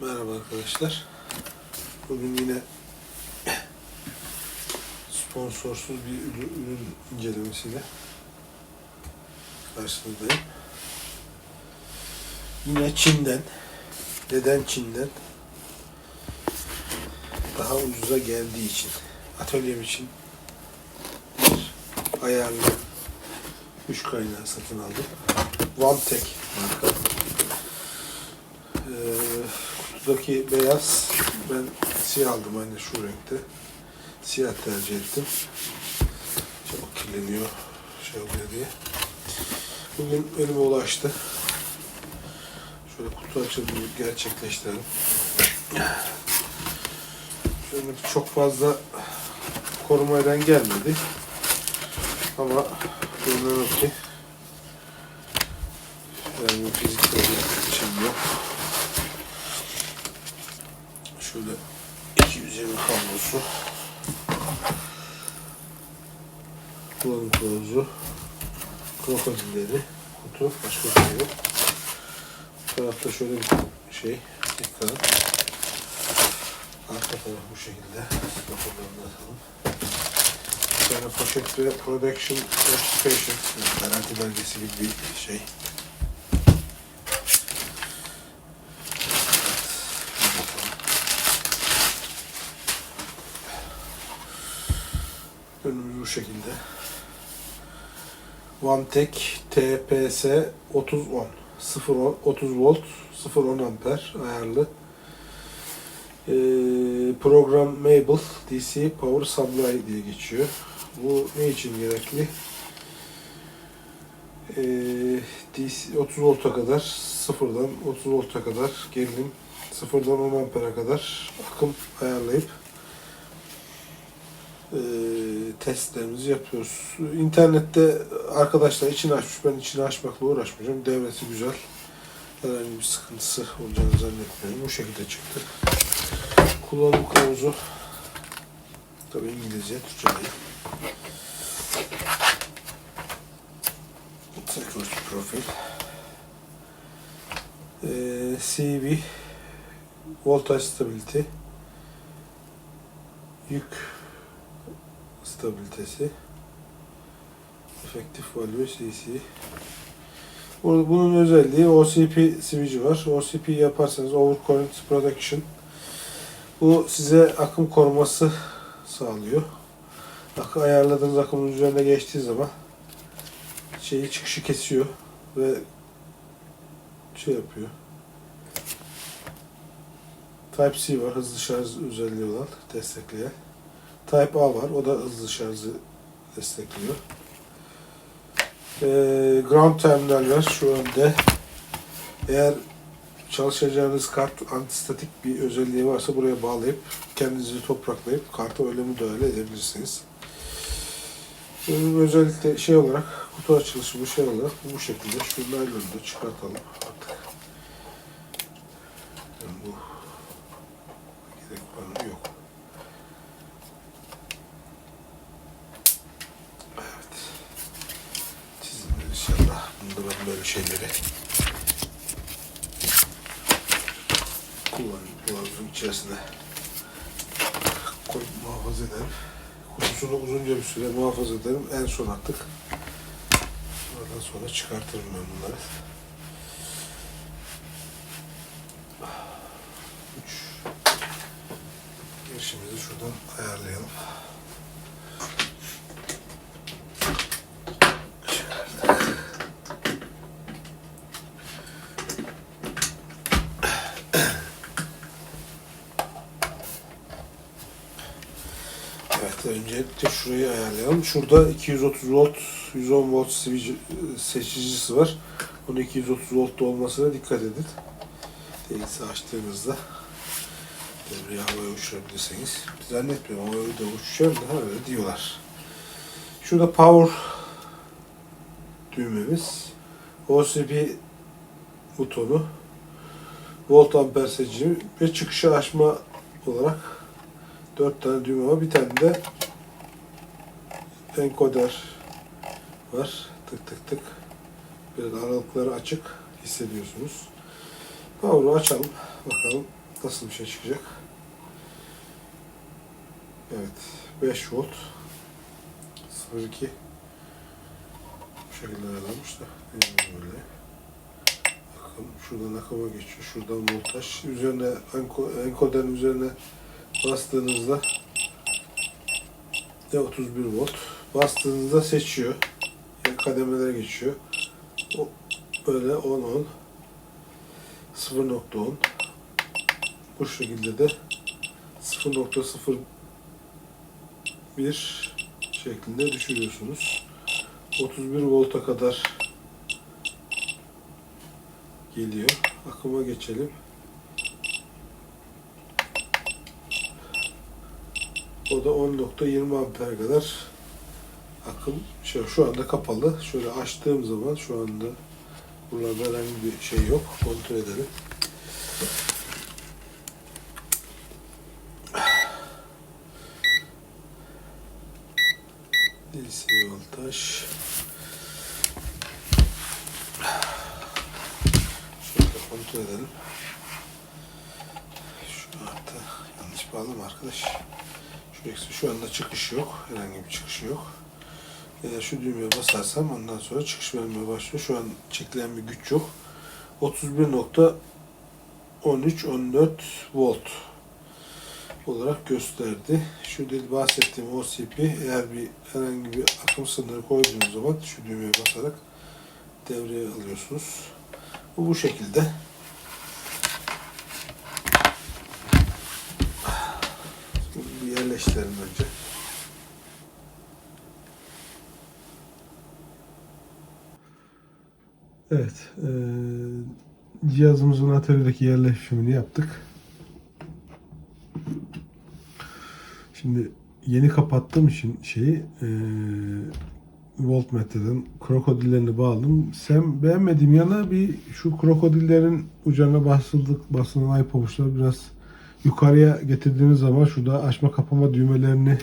Merhaba arkadaşlar. Bugün yine sponsorsuz bir ürün, incelemesiyle karşınızdayım. Yine Çin'den, neden Çin'den? Daha ucuza geldiği için, atölyem için bir ayarlı güç kaynağı satın aldım. OneTech marka. Ee, kutudaki beyaz ben siyah aldım aynı şu renkte. Siyah tercih ettim. Çok kirleniyor şey oluyor diye. Bugün önüme ulaştı. Şöyle kutu açılımı gerçekleştirelim. Şöyle çok fazla korumayla gelmedi. Ama görünen o ki yani fiziksel bir şey yok. Şöyle 220 kablosu. Kullanım kılavuzu. Krokodilleri. Kutu. Başka bir şey yok. Bu tarafta şöyle bir şey. Dikkat. Arka taraf bu şekilde. Raporlarını atalım. Bir tane poşet ve production certification. Yani garanti belgesi gibi bir şey. Önümüz bu şekilde. OneTech TPS 3010 0 30 volt 0.10 amper ayarlı ee, Programmable DC Power Supply diye geçiyor. Bu ne için gerekli? Ee, DC 30 volta kadar sıfırdan 30 volta kadar gerilim sıfırdan 10 ampere kadar akım ayarlayıp e, testlerimizi yapıyoruz. İnternette arkadaşlar içini açmış. Ben içini açmakla uğraşmayacağım. Devresi güzel. Herhangi bir sıkıntısı olacağını zannetmiyorum. Bu şekilde çıktı. Kullanım kılavuzu tabii İngilizce, Türkçe değil. Security profil. Ee, CV Voltage stability Yük stabilitesi efektif value CC bunun özelliği OCP switch'i var. OCP yaparsanız Overcurrent Protection bu size akım koruması sağlıyor. Akı ayarladığınız akımın üzerine geçtiği zaman şeyi çıkışı kesiyor ve şey yapıyor. Type-C var, hızlı şarj özelliği olan, destekleyen. Type A var, o da hızlı şarjı destekliyor. Ee, ground terminal var şu önde. Eğer çalışacağınız kart antistatik bir özelliği varsa buraya bağlayıp kendinizi topraklayıp kartı öyle müdahale edebilirsiniz. Bunun özellikle şey olarak kutu açılışı bu şey olarak bu şekilde şu naylonu da çıkartalım artık. Yani bu gerek var mı yok. Evet. Çizimler inşallah. Bunda ben böyle şeyleri kullanayım. Kılavuzun içerisine koyup muhafaza ederim. Kutusunu uzunca bir süre muhafaza ederim. En son artık oradan sonra çıkartırım ben bunları. Üç. Girişimizi şuradan ayarlayalım. Evet, öncelikle şurayı ayarlayalım. Şurada 230 volt, 110 volt seçicisi var. Bunun 230 voltta olmasına dikkat edin. Değilse açtığınızda devreyi havaya uçurabilirseniz. Zannetmiyorum havaya da uçuşuyor da öyle diyorlar. Şurada power düğmemiz. OCP butonu. Volt amper seçici ve çıkışı açma olarak Dört tane düğme var. Bir tane de enkoder var. Tık tık tık. Biraz aralıkları açık hissediyorsunuz. Power'ı açalım. Bakalım nasıl bir şey çıkacak? Evet. 5 volt 02 bu şekilde ayarlanmış da böyle akım şuradan akıma geçiyor şuradan voltaj üzerine enko, enkoden üzerine bastığınızda de 31 volt bastığınızda seçiyor yani kademelere geçiyor o böyle 10 10 0.10 bu şekilde de 0.01 şeklinde düşürüyorsunuz. 31 volta kadar geliyor. Akıma geçelim. O da 10.20 amper kadar akım. Şey, şu anda kapalı. Şöyle açtığım zaman şu anda buralarda herhangi bir şey yok. Kontrol edelim. DC voltaj. Şöyle kontrol edelim. Şu hatta yanlış bağlama arkadaş. Şu eksi şu anda çıkış yok. Herhangi bir çıkış yok. Eğer şu düğmeye basarsam ondan sonra çıkış vermeye başlıyor. Şu an çekilen bir güç yok. 31.13 14 volt olarak gösterdi. Şu değil bahsettiğim OCP eğer bir herhangi bir akım sınırı koyduğunuz zaman şu düğmeye basarak devreye alıyorsunuz. Bu bu şekilde. Bir yerleştirelim önce. Evet, eee, cihazımızın atölyedeki yerleşimini yaptık. Şimdi yeni kapattığım için şeyi eee voltmetreden krokodillerini bağladım. Sen beğenmediğim yana bir şu krokodillerin ucuna basıldık basılan ay pabuçları biraz yukarıya getirdiğiniz zaman şurada açma kapama düğmelerini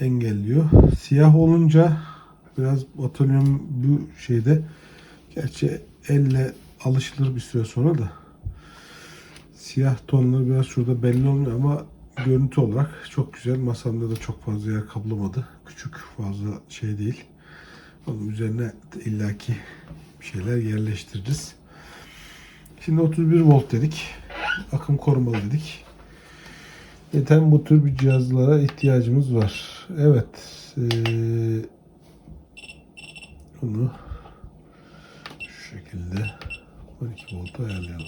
engelliyor. Siyah olunca biraz atölyem bu şeyde gerçi elle alışılır bir süre sonra da siyah tonları biraz şurada belli olmuyor ama görüntü olarak çok güzel. Masamda da çok fazla yer kaplamadı. Küçük fazla şey değil. Onun üzerine illaki bir şeyler yerleştiririz. Şimdi 31 volt dedik. Akım korumalı dedik. Zaten bu tür bir cihazlara ihtiyacımız var. Evet. Ee, bunu şekilde 12 volta ayarlayalım.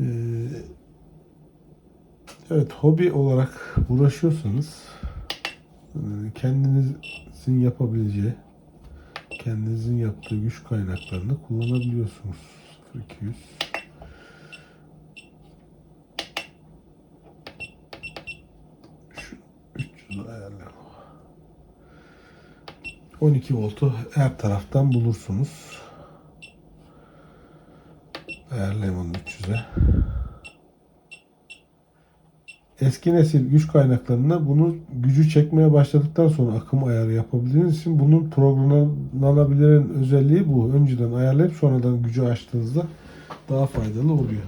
Ee, Evet, hobi olarak uğraşıyorsanız e, kendinizin yapabileceği, kendinizin yaptığı güç kaynaklarını kullanabiliyorsunuz. 0200 Şu 300 ayarlayalım. 12 voltu her taraftan bulursunuz. Ayarlayalım onu 300'e eski nesil güç kaynaklarında bunu gücü çekmeye başladıktan sonra akım ayarı yapabildiğiniz için bunun programlanabilen özelliği bu. Önceden ayarlayıp sonradan gücü açtığınızda daha faydalı oluyor.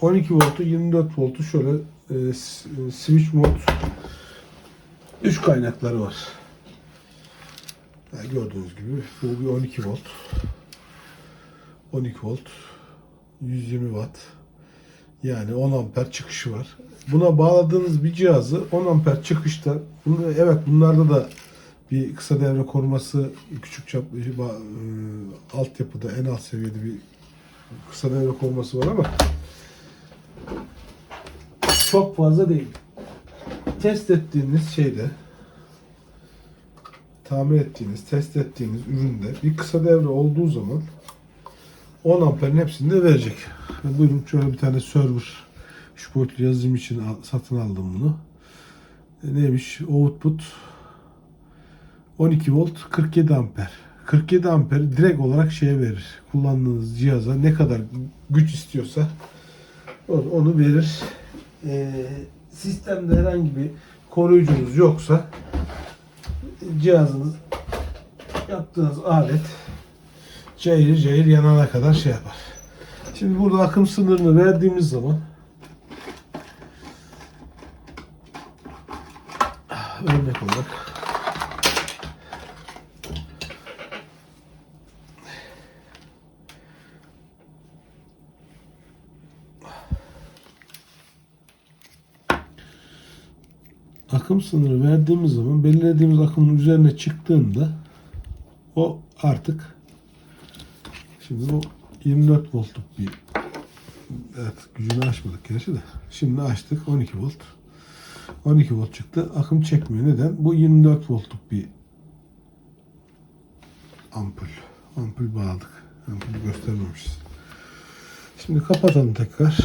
12 voltu 24 voltu şöyle e, e, switch mod güç kaynakları var. Yani gördüğünüz gibi bu bir 12 volt. 12 volt 120 watt. Yani 10 amper çıkışı var. Buna bağladığınız bir cihazı 10 amper çıkışta bunu, evet bunlarda da bir kısa devre koruması küçük çaplı e, altyapıda en alt seviyede bir kısa devre koruması var ama çok fazla değil. Test ettiğiniz şeyde tamir ettiğiniz, test ettiğiniz üründe bir kısa devre olduğu zaman 10 amperin hepsini de verecek. Ben buyurun şöyle bir tane server şu boyutlu yazılım için satın aldım bunu. E, neymiş? Output 12 volt 47 amper. 47 amper direkt olarak şeye verir. Kullandığınız cihaza ne kadar güç istiyorsa onu, verir. E, sistemde herhangi bir koruyucunuz yoksa cihazınız yaptığınız alet cayır cayır yanana kadar şey yapar. Şimdi burada akım sınırını verdiğimiz zaman örnek olarak akım sınırı verdiğimiz zaman belirlediğimiz akımın üzerine çıktığında o artık şimdi bu 24 voltluk bir evet gücünü açmadık gerçi de. Şimdi açtık 12 volt. 12 volt çıktı. Akım çekmiyor. Neden? Bu 24 voltluk bir ampul. Ampul bağladık. Ampulü göstermemişiz. Şimdi kapatalım tekrar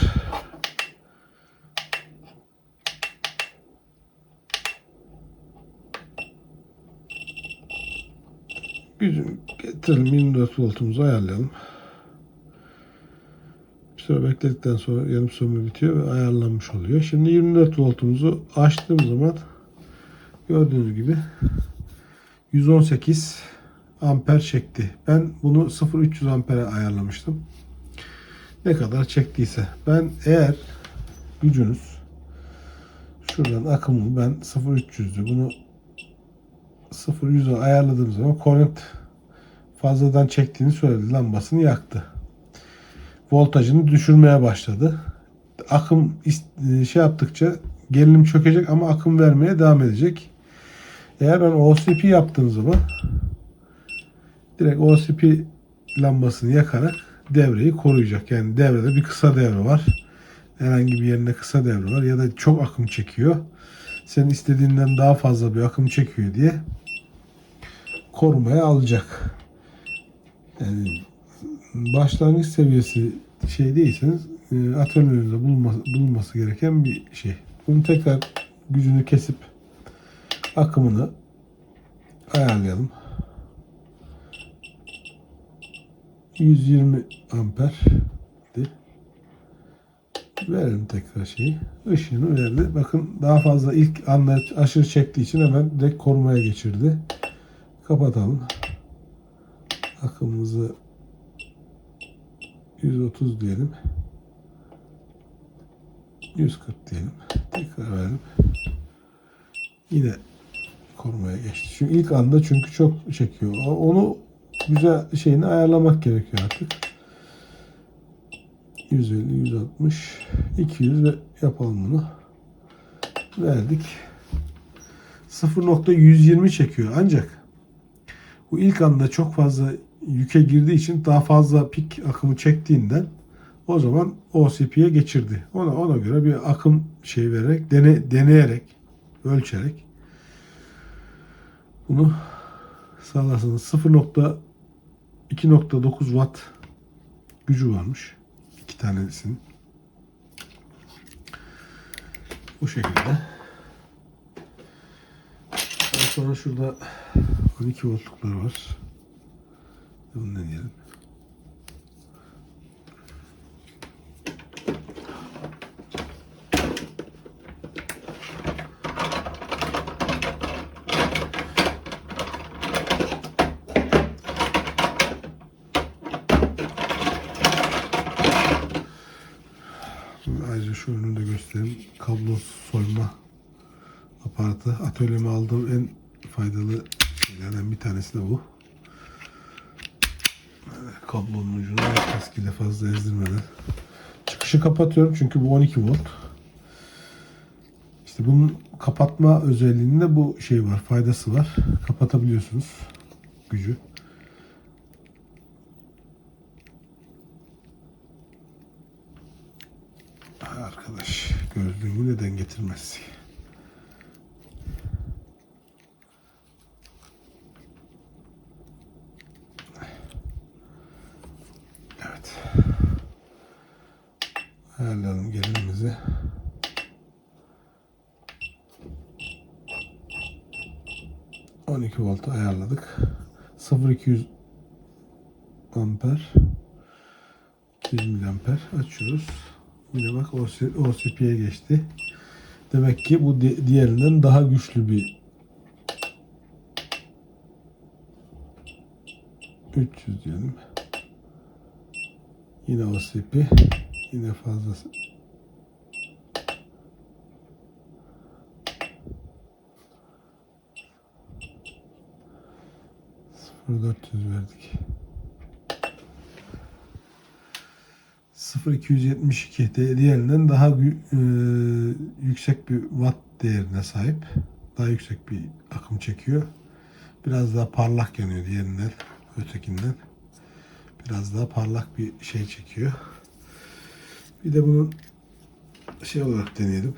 Gücünü getirelim 24 voltumuzu ayarlayalım. Bir süre bekledikten sonra yarım sömürü bitiyor ve ayarlanmış oluyor. Şimdi 24 voltumuzu açtığım zaman gördüğünüz gibi 118 amper çekti. Ben bunu 0-300 ampere ayarlamıştım. Ne kadar çektiyse. Ben eğer gücünüz şuradan akımı ben 0-300'dü. Bunu 0-100'e ayarladığım zaman current fazladan çektiğini söyledi. Lambasını yaktı. Voltajını düşürmeye başladı. Akım is- şey yaptıkça gerilim çökecek ama akım vermeye devam edecek. Eğer ben OCP yaptığım zaman direkt OCP lambasını yakarak devreyi koruyacak. Yani devrede bir kısa devre var. Herhangi bir yerinde kısa devre var ya da çok akım çekiyor. Senin istediğinden daha fazla bir akım çekiyor diye korumaya alacak. Yani başlangıç seviyesi şey değilseniz e, atölyenizde bulunması, bulunması gereken bir şey. Bunu tekrar gücünü kesip akımını ayarlayalım. 120 amper verelim tekrar şeyi. Işığını verdi. Bakın daha fazla ilk anda aşırı çektiği için hemen direkt korumaya geçirdi. Kapatalım. Akımımızı 130 diyelim. 140 diyelim. Tekrar verelim. Yine korumaya geçti. Çünkü ilk anda çünkü çok çekiyor. Onu güzel şeyini ayarlamak gerekiyor artık. 150, 160, 200 ve yapalım bunu. Verdik. 0.120 çekiyor ancak bu ilk anda çok fazla yüke girdiği için daha fazla pik akımı çektiğinden o zaman OCP'ye geçirdi. Ona ona göre bir akım şey vererek dene, deneyerek ölçerek bunu sağlarsınız. 0.2.9 watt gücü varmış. iki tanesinin. Bu şekilde. Daha sonra şurada 12 voltluklar var. Bunu deneyelim. Şimdi ayrıca şu ürünü de göstereyim. Kablo soyma aparatı. Atölyeme aldığım en faydalı şeylerden bir tanesi de bu. Kablonun ucunu eskiyle fazla ezdirmeden. Çıkışı kapatıyorum çünkü bu 12 volt. İşte bunun kapatma özelliğinde bu şey var, faydası var. Kapatabiliyorsunuz gücü. Arkadaş gözlüğümü neden getirmez? Ayarlayalım gelinimizi. ...12 volt ayarladık. 0200 amper 200 miliamper açıyoruz. Yine bak OCP'ye geçti. Demek ki bu di- diğerinden daha güçlü bir 300 diyelim. Yine OCP. Yine fazlası. Sıfır dört yüz verdik. 0272 de diğerinden daha e, yüksek bir watt değerine sahip. Daha yüksek bir akım çekiyor. Biraz daha parlak yanıyor diğerinden, ötekinden. Biraz daha parlak bir şey çekiyor. Bir de bunun şey olarak deneyelim.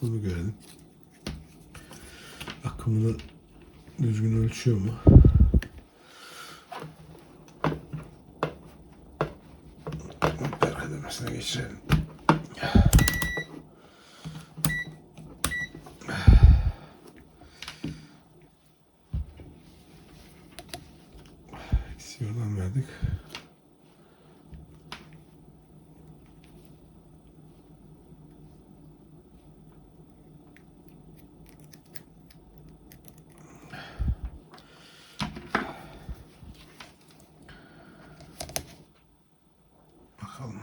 Bunu görelim. Akımını düzgün ölçüyor mu? Amper kademesine geçirelim. Eksi oradan verdik. Bakalım.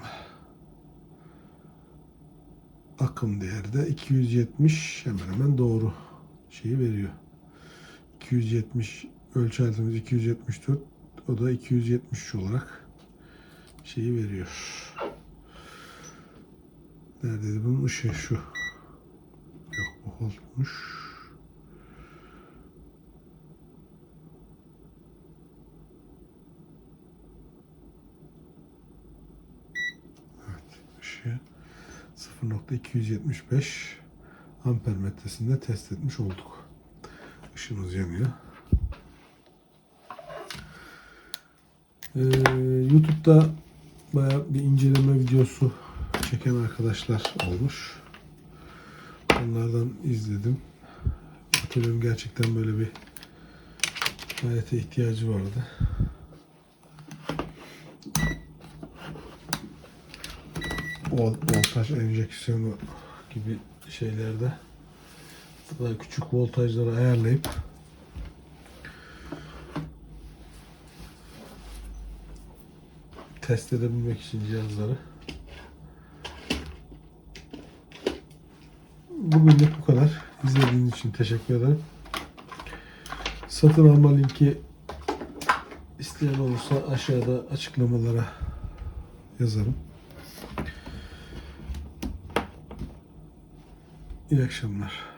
Akım değeri de 270 hemen hemen doğru şeyi veriyor. 270 ölçü aletimiz 274 o da 273 olarak şeyi veriyor. Neredeydi bunun ışığı şu. Yok bu holtmuş. Evet ışığı 0.275 amper metresinde test etmiş olduk. Işığımız yanıyor. Ee, YouTube'da baya bir inceleme videosu çeken arkadaşlar olmuş. Onlardan izledim. Atölyenin gerçekten böyle bir alete ihtiyacı vardı. Voltaj enjeksiyonu gibi şeylerde daha küçük voltajları ayarlayıp test edebilmek için cihazları. Bugünlük bu kadar. İzlediğiniz için teşekkür ederim. Satın alma linki isteyen olursa aşağıda açıklamalara yazarım. İyi akşamlar.